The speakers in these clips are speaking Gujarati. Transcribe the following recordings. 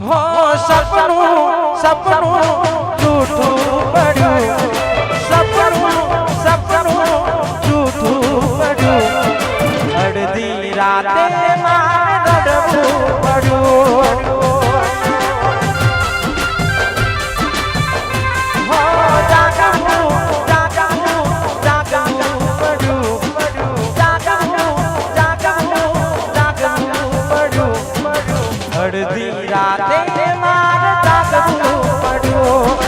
હો સપનું સપનું જૂઠું પડ્યું. સપનું સપનું જૂઠું પડ્યું. અડધી રાતે અડધી રાતે માર તાકતું પડ્યો.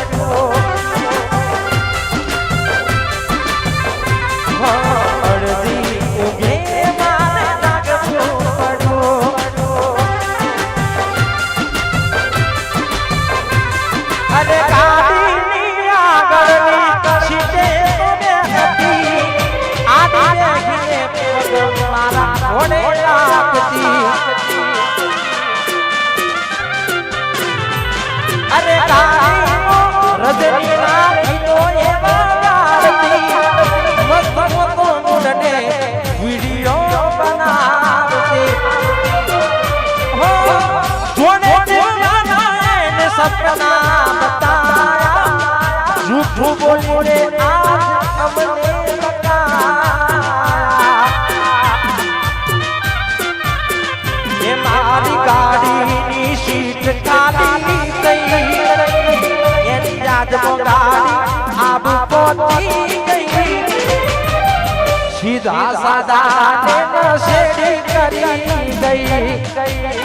દાદાને શેરી કરી ગઈ.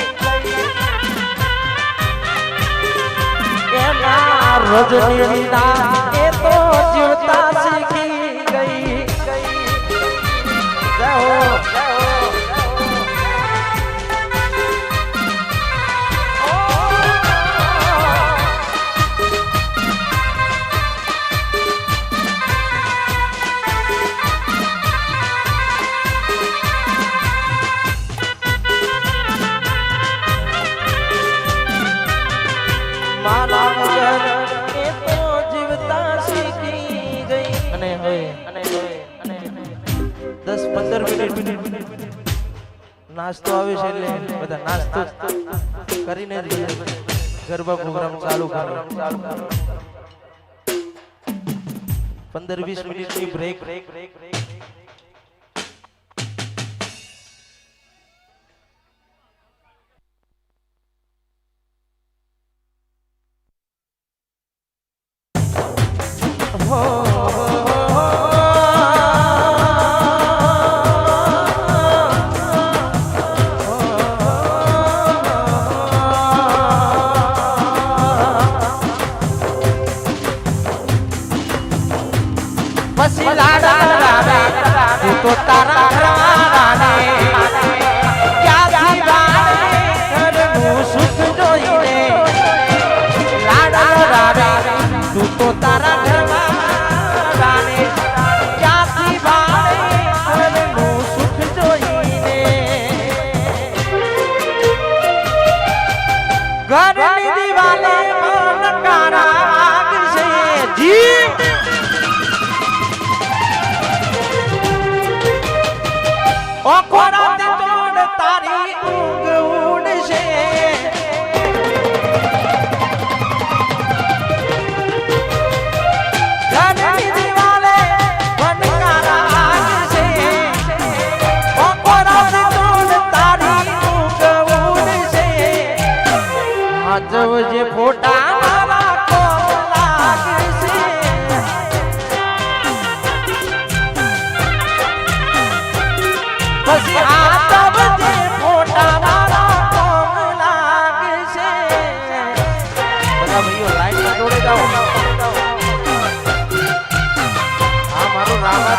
એના રોજની ના એ તો જીવતા કરો પ્રોગ્રામ ચાલુ કરો. પંદર વીસ મિનિટની break break break break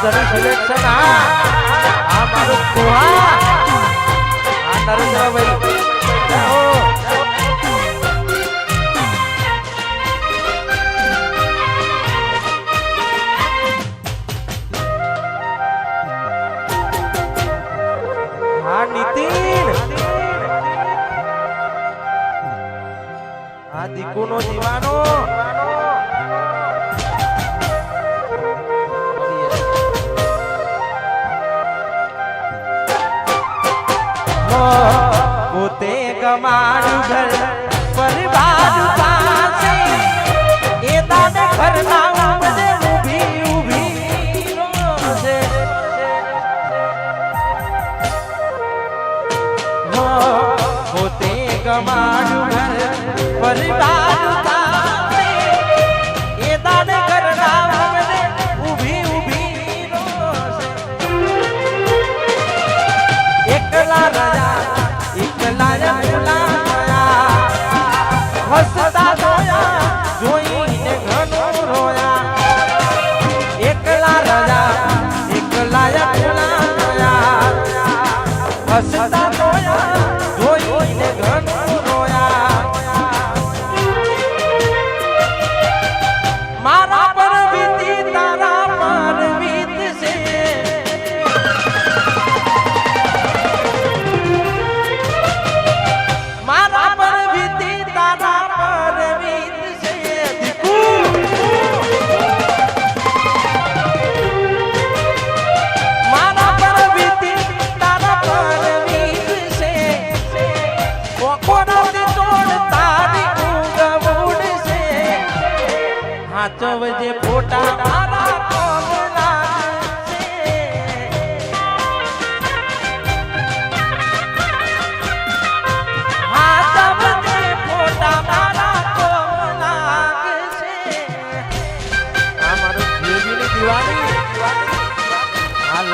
Janak selection આ. આ મારું કોહા આ તારું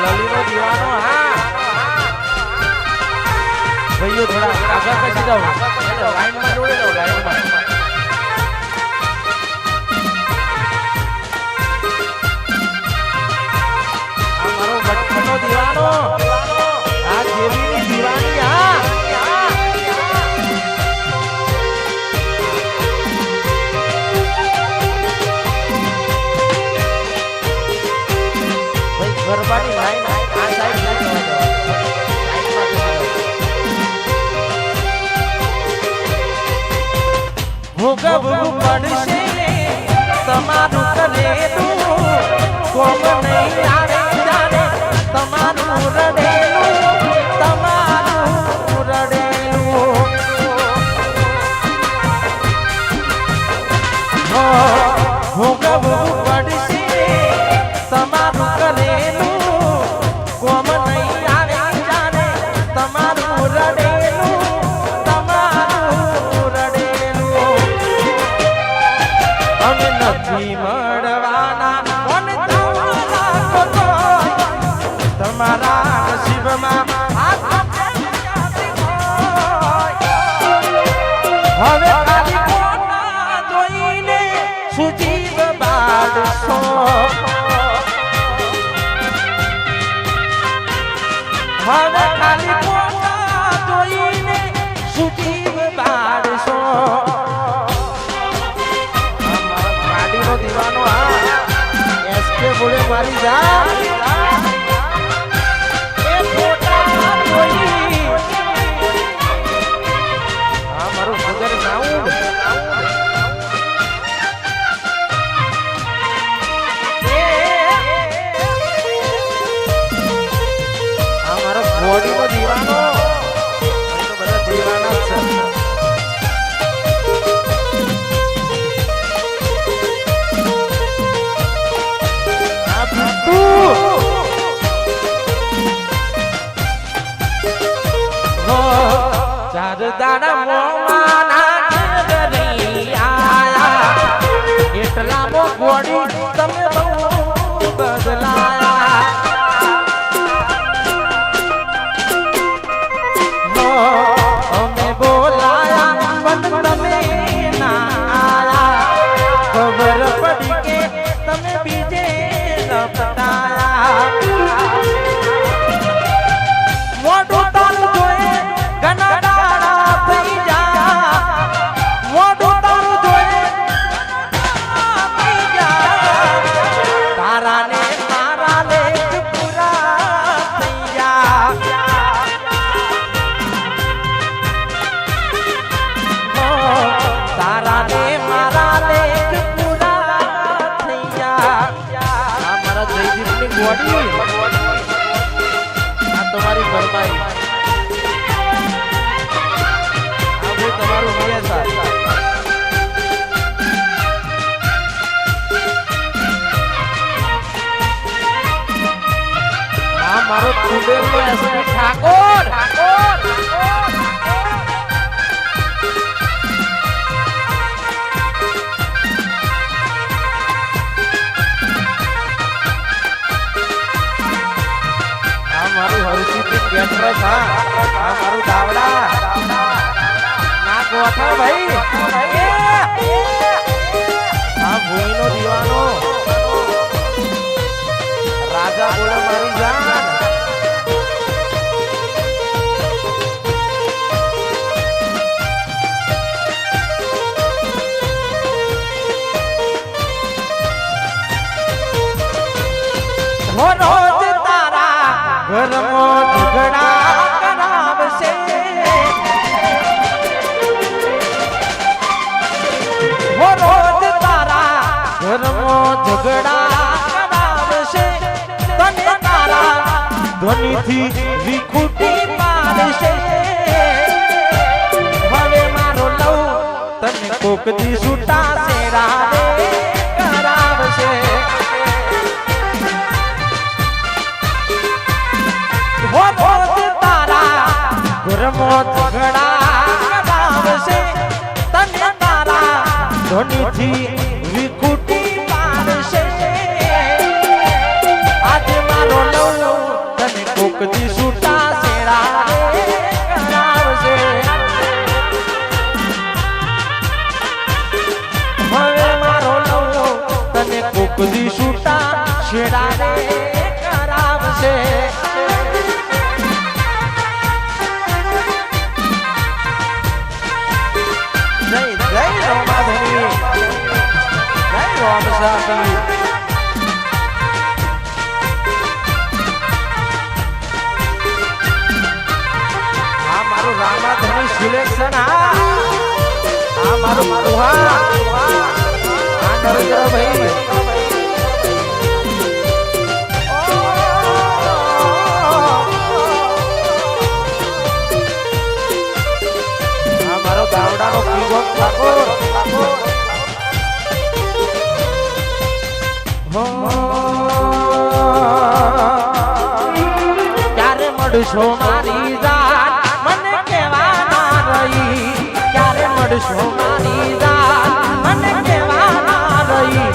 લલીનો દીવાનો હા ભાઈઓ થોડા આગળ પછી જાઓ લાઈનમાં જોડે જાઓ લાઈનમાં. મારો બટકનો દીવાનો. આ દેવીની દીવાની. ગરબાની લાઈન આ સાઈડ નહીં ભોગવવું પડશે તમારું કરેલું કોમ નહીં આવે જાણે તમારું રડેલું તમારું રડેલું ભોગવવું પડશે તમારું કરેલું હવે ખાલી ફોટા જોઈને સુટી બાળશો મારી જા એસપી ઠાકોર! ઠાકોર! મારું કેટરસ હા આ મારું દાવડા. ના ગોઠા ભાઈ. આ ભૂમિનો દીવાનો. રાજા બોલે મારી જાન. ધ્વનિથી વિખૂટી પાડશે હવે મારો લવ તને કોક દી છૂટા સેરા રે કરાવશે. હો ભોત તારા, ઘરમાં ઝઘડા કરાવશે. તને તારા ધોની વિકુટી રામ સાથી આ મારું રામાધણી સિલેક્શન, હા. આ મારું મારું, હા. આ નરેન્દ્ર ભાઈ. આ મારો ગાવડાનો કિંગ ઠાકોર ક્યારે મળશો મારી જાત? મને કેવા રહી ક્યારે મળશો મારી જાત? મને કેવા રહી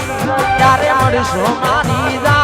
ક્યારે મળશો મારી જાત?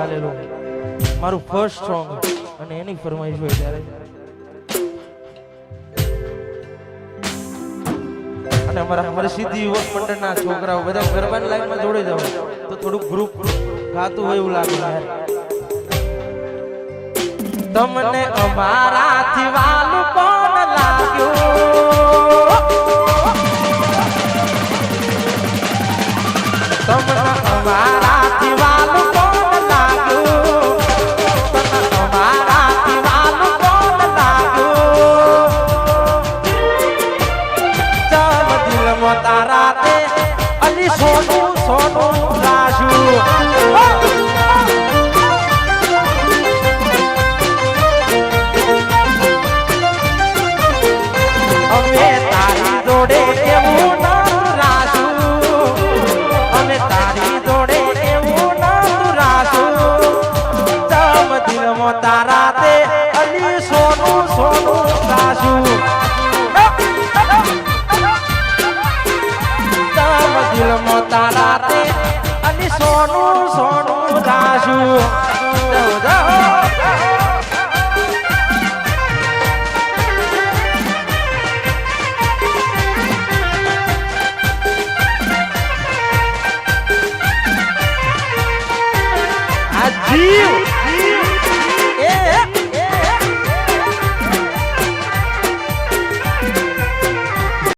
ચાલેલું. મારું ફર્સ્ટ સોંગ અને એની ફરમાઈશ હોય ત્યારે. અને અમારા હરસિદ્ધિ યુવક મંડળના છોકરાઓ બધા ગરબાની લાઈનમાં જોડે જાવ તો થોડુંક ગ્રુપ ગાતું હોય એવું લાગે યાર તમને અમારા વાલું કોણ લાગ્યું? તમને તારા દે અલી સોનું સોનું sonu